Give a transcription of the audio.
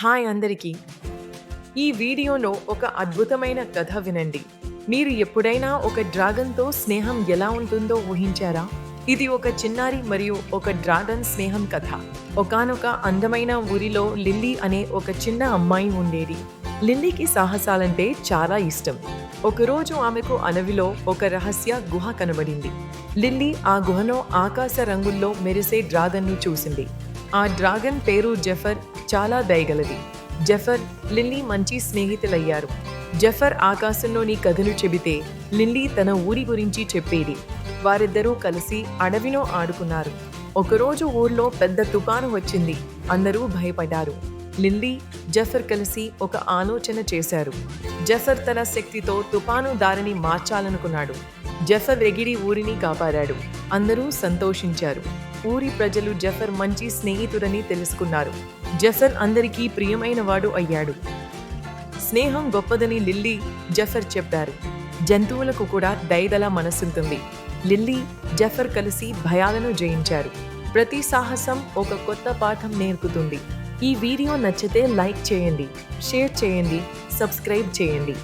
Hi అందరికీ. ఈ వీడియోలో ఒక అద్భుతమైన కథ వినండి. మీరు ఎప్పుడైనా ఒక డ్రాగన్తో స్నేహం ఎలా ఉంటుందో ఊహించారా? ఇది ఒక చిన్నారి మరియు ఒక డ్రాగన్ స్నేహం కథ. ఒకానొక అందమైన ఊరిలో లిల్లీ అనే ఒక చిన్న అమ్మాయి ఉండేది. లిల్లీకి సాహసాలంటే చాలా ఇష్టం. ఒకరోజు ఆమెకు అడవిలో ఒక రహస్య గుహ కనబడింది. లిల్లీ ఆ గుహలో ఆకాశ రంగుల్లో మెరిసే డ్రాగన్ను చూసింది. ఆ డ్రాగన్ పేరు జెఫర్ చాలా దయగలది. జఫర్ లిల్లీ మంచి స్నేహితులయ్యారు. జఫర్ ఆకాశంలోని కథలు చెబితే లిల్లీ తన ఊరి గురించి చెప్పేది. వారిద్దరూ కలిసి అడవిలో ఆడుకున్నారు. ఒకరోజు ఊర్లో పెద్ద తుఫాను వచ్చింది. అందరూ భయపడ్డారు. లిల్లీ జఫర్ కలిసి ఒక ఆలోచన చేశారు. జఫర్ తన శక్తితో తుఫాను దారిని మార్చాలనుకున్నాడు. జఫర్ ఎగిరి ఊరిని కాపాడాడు. అందరూ సంతోషించారు. ఊరి ప్రజలు జఫర్ మంచి స్నేహితుడని తెలుసుకున్నారు. జఫర్ అందరికీ ప్రియమైన వాడు అయ్యాడు. స్నేహం గొప్పదని లిల్లీ జఫర్ చెప్పారు. జంతువులకు కూడా దయదల మనసుంటుంది. లిల్లీ జఫర్ కలిసి భయాలను జయించారు. ప్రతి సాహసం ఒక కొత్త పాఠం నేర్పుతుంది. ఈ వీడియో నచ్చితే లైక్ చేయండి షేర్ చేయండి సబ్స్క్రైబ్ చేయండి.